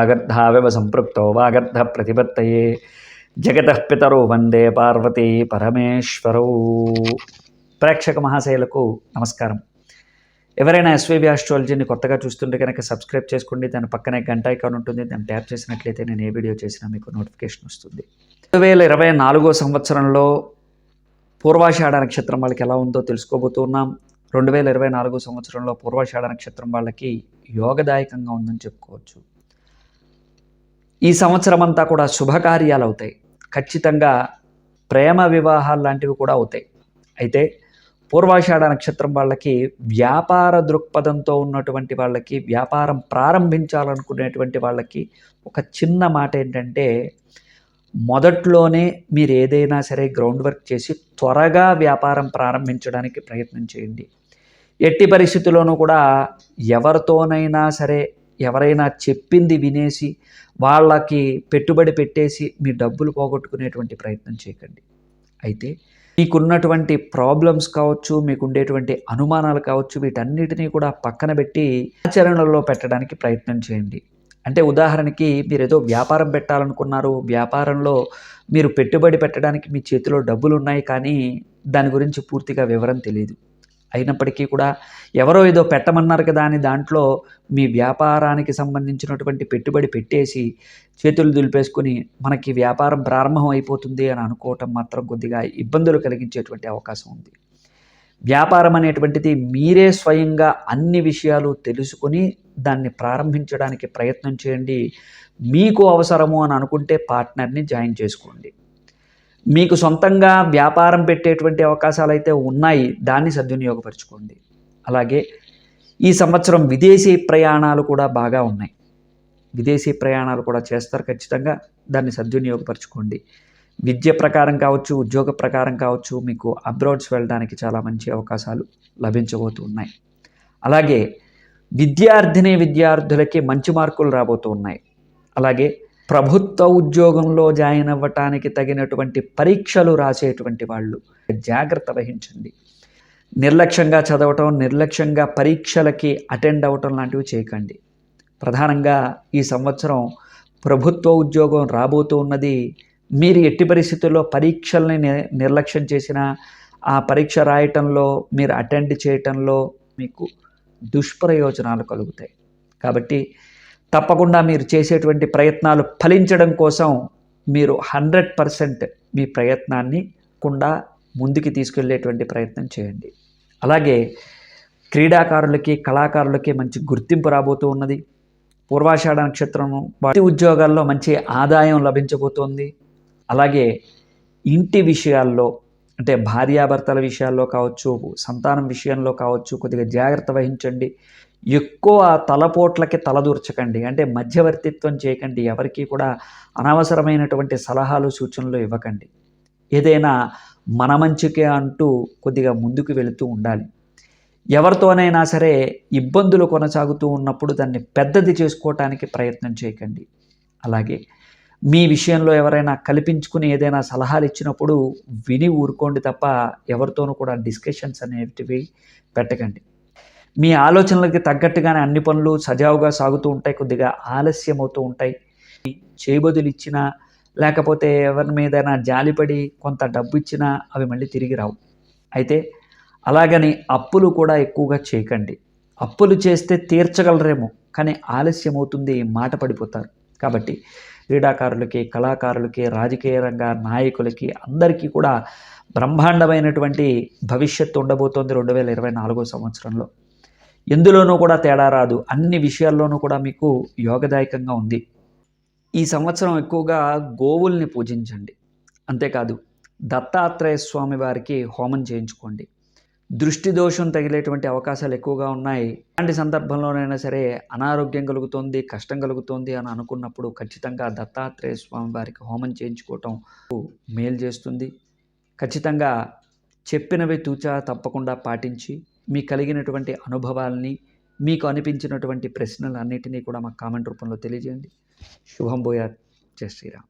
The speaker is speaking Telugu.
వాగర్ధావివ సంపృక్తో వాగర్ధ ప్రతిపత్తయే జగత పితరు వందే పార్వతీ పరమేశ్వరౌ ప్రేక్షక మహాశయులకు నమస్కారం. ఎవరైనా ఎస్వీబీ ఆస్ట్రాలజీని కొత్తగా చూస్తుంటే కనుక సబ్స్క్రైబ్ చేసుకోండి దాని పక్కనే గంట ఐకాన్ ఉంటుంది దాన్ని ట్యాప్ చేసినట్లయితే నేను ఏ వీడియో చేసినా మీకు నోటిఫికేషన్ వస్తుంది. రెండు వేల ఇరవై నాలుగో సంవత్సరంలో పూర్వాషాఢ నక్షత్రం వాళ్ళకి ఎలా ఉందో తెలుసుకోబోతున్నాం రెండు వేల ఇరవై నాలుగో సంవత్సరంలో పూర్వాషాఢ నక్షత్రం వాళ్ళకి యోగదాయకంగా ఉందని చెప్పుకోవచ్చు. ఈ సంవత్సరం అంతా కూడా శుభకార్యాలు అవుతాయి. ఖచ్చితంగా ప్రేమ వివాహాలు లాంటివి కూడా అవుతాయి. అయితే పూర్వాషాఢ నక్షత్రం వాళ్ళకి వ్యాపార దృక్పథంతో ఉన్నటువంటి వాళ్ళకి వ్యాపారం ప్రారంభించాలనుకునేటువంటి వాళ్ళకి ఒక చిన్న మాట ఏంటంటే మొదట్లోనే మీరు ఏదైనా సరే గ్రౌండ్ వర్క్ చేసి త్వరగా వ్యాపారం ప్రారంభించడానికి ప్రయత్నం చేయండి. ఎట్టి పరిస్థితుల్లోనూ కూడా ఎవరితోనైనా సరే ఎవరైనా చెప్పింది వినేసి వాళ్ళకి పెట్టుబడి పెట్టేసి మీ డబ్బులు పోగొట్టుకునేటువంటి ప్రయత్నం చేయకండి. అయితే మీకున్నటువంటి ప్రాబ్లమ్స్ కావచ్చు మీకు ఉండేటువంటి అనుమానాలు కావచ్చు వీటన్నిటినీ కూడా పక్కన పెట్టి ఆచరణలో పెట్టడానికి ప్రయత్నం చేయండి. అంటే ఉదాహరణకి మీరు ఏదో వ్యాపారం పెట్టాలనుకున్నారు వ్యాపారంలో మీరు పెట్టుబడి పెట్టడానికి మీ చేతిలో డబ్బులు ఉన్నాయి కానీ దాని గురించి పూర్తిగా వివరం తెలియదు అయినప్పటికీ కూడా ఎవరో ఏదో పెట్టమన్నారు కదా అని దాంట్లో మీ వ్యాపారానికి సంబంధించినటువంటి పెట్టుబడి పెట్టేసి చేతులు దులిపేసుకుని మనకి వ్యాపారం ప్రారంభం అయిపోతుంది అని అనుకోవటం మాత్రం కొద్దిగా ఇబ్బందులు కలిగించేటువంటి అవకాశం ఉంది. వ్యాపారం అనేటువంటిది మీరే స్వయంగా అన్ని విషయాలు తెలుసుకొని దాన్ని ప్రారంభించడానికి ప్రయత్నం చేయండి. మీకు అవసరము అని అనుకుంటే పార్ట్నర్ని జాయిన్ చేసుకోండి. మీకు సొంతంగా వ్యాపారం పెట్టేటువంటి అవకాశాలు అయితే ఉన్నాయి దాన్ని సద్వినియోగపరచుకోండి. అలాగే ఈ సంవత్సరం విదేశీ ప్రయాణాలు కూడా బాగా ఉన్నాయి. విదేశీ ప్రయాణాలు కూడా చేస్తారు ఖచ్చితంగా దాన్ని సద్వినియోగపరచుకోండి. విద్య ప్రకారం కావచ్చు ఉద్యోగ ప్రకారం కావచ్చు మీకు అబ్రాడ్స్ వెళ్ళడానికి చాలా మంచి అవకాశాలు లభించబోతూ ఉన్నాయి. అలాగే విద్యార్థిని విద్యార్థులకి మంచి మార్కులు రాబోతూ ఉన్నాయి. అలాగే ప్రభుత్వ ఉద్యోగంలో జాయిన్ అవ్వటానికి తగినటువంటి పరీక్షలు రాసేటువంటి వాళ్ళు. జాగ్రత్త వహించండి. నిర్లక్ష్యంగా చదవటం నిర్లక్ష్యంగా పరీక్షలకి అటెండ్ అవ్వటం లాంటివి చేయకండి. ప్రధానంగా ఈ సంవత్సరం ప్రభుత్వ ఉద్యోగం రాబోతూ ఉన్నది. మీరు ఎట్టి పరిస్థితుల్లో పరీక్షల్ని నిర్లక్ష్యం చేసినా ఆ పరీక్ష రాయటంలో మీరు అటెండ్ చేయటంలో మీకు దుష్ప్రయోజనాలు కలుగుతాయి. కాబట్టి తప్పకుండా మీరు చేసేటువంటి ప్రయత్నాలు ఫలించడం కోసం మీరు హండ్రెడ్ పర్సెంట్ మీ ప్రయత్నాన్ని కుండా ముందుకు తీసుకెళ్ళేటువంటి ప్రయత్నం చేయండి. అలాగే క్రీడాకారులకి కళాకారులకి మంచి గుర్తింపు రాబోతూ ఉన్నది. పూర్వాషాఢ నక్షత్రం వాటి ఉద్యోగాల్లో మంచి ఆదాయం లభించబోతోంది. అలాగే ఇంటి విషయాల్లో అంటే భార్యాభర్తల విషయాల్లో కావచ్చు సంతానం విషయంలో కావచ్చు కొద్దిగా జాగ్రత్త వహించండి. ఎక్కువ తలపోట్లకి తలదూర్చకండి అంటే మధ్యవర్తిత్వం చేయకండి. ఎవరికి కూడా అనవసరమైనటువంటి సలహాలు సూచనలు ఇవ్వకండి. ఏదైనా మన మంచికే అంటూ కొద్దిగా ముందుకు వెళుతూ ఉండాలి. ఎవరితోనైనా సరే ఇబ్బందులు కొనసాగుతూ ఉన్నప్పుడు దాన్ని పెద్దది చేసుకోవటానికి ప్రయత్నం చేయకండి. అలాగే మీ విషయంలో ఎవరైనా కల్పించుకుని ఏదైనా సలహాలు ఇచ్చినప్పుడు విని ఊరుకోండి తప్ప ఎవరితోనూ కూడా డిస్కషన్స్ అనేటివి పెట్టకండి. మీ ఆలోచనలకి తగ్గట్టుగానే అన్ని పనులు సజావుగా సాగుతూ ఉంటాయి కొద్దిగా ఆలస్యం అవుతూ ఉంటాయి. చేయబదులు ఇచ్చినా లేకపోతే ఎవరి మీదైనా జాలిపడి కొంత డబ్బు ఇచ్చినా అవి మళ్ళీ తిరిగి రావు. అయితే అలాగని అప్పులు కూడా ఎక్కువగా చేయకండి. అప్పులు చేస్తే తీర్చగలరేమో కానీ ఆలస్యం అవుతుంది మాట పడిపోతారు. కాబట్టి క్రీడాకారులకి కళాకారులకి రాజకీయ రంగ నాయకులకి అందరికీ కూడా బ్రహ్మాండమైనటువంటి భవిష్యత్తు ఉండబోతోంది రెండు వేల ఇరవై నాలుగో సంవత్సరంలో. ఎందులోనూ కూడా తేడా రాదు. అన్ని విషయాల్లోనూ కూడా మీకు యోగదాయకంగా ఉంది. ఈ సంవత్సరం ఎక్కువగా గోవుల్ని పూజించండి. అంతేకాదు దత్తాత్రేయ స్వామి వారికి హోమం చేయించుకోండి. దృష్టి దోషం తగిలేటువంటి అవకాశాలు ఎక్కువగా ఉన్నాయి. అలాంటి సందర్భంలోనైనా సరే అనారోగ్యం కలుగుతోంది కష్టం కలుగుతోంది అని అనుకున్నప్పుడు ఖచ్చితంగా దత్తాత్రేయ స్వామి వారికి హోమం చేయించుకోవటం మేలు చేస్తుంది. ఖచ్చితంగా చెప్పినవి తూచా తప్పకుండా పాటించి మీ కలిగినటువంటి అనుభవాల్ని మీకు అనిపించినటువంటి ప్రశ్నలు అన్నింటినీ కూడా మాకు కామెంట్ రూపంలో తెలియజేయండి. శుభం బోయా జయ శ్రీరామ్.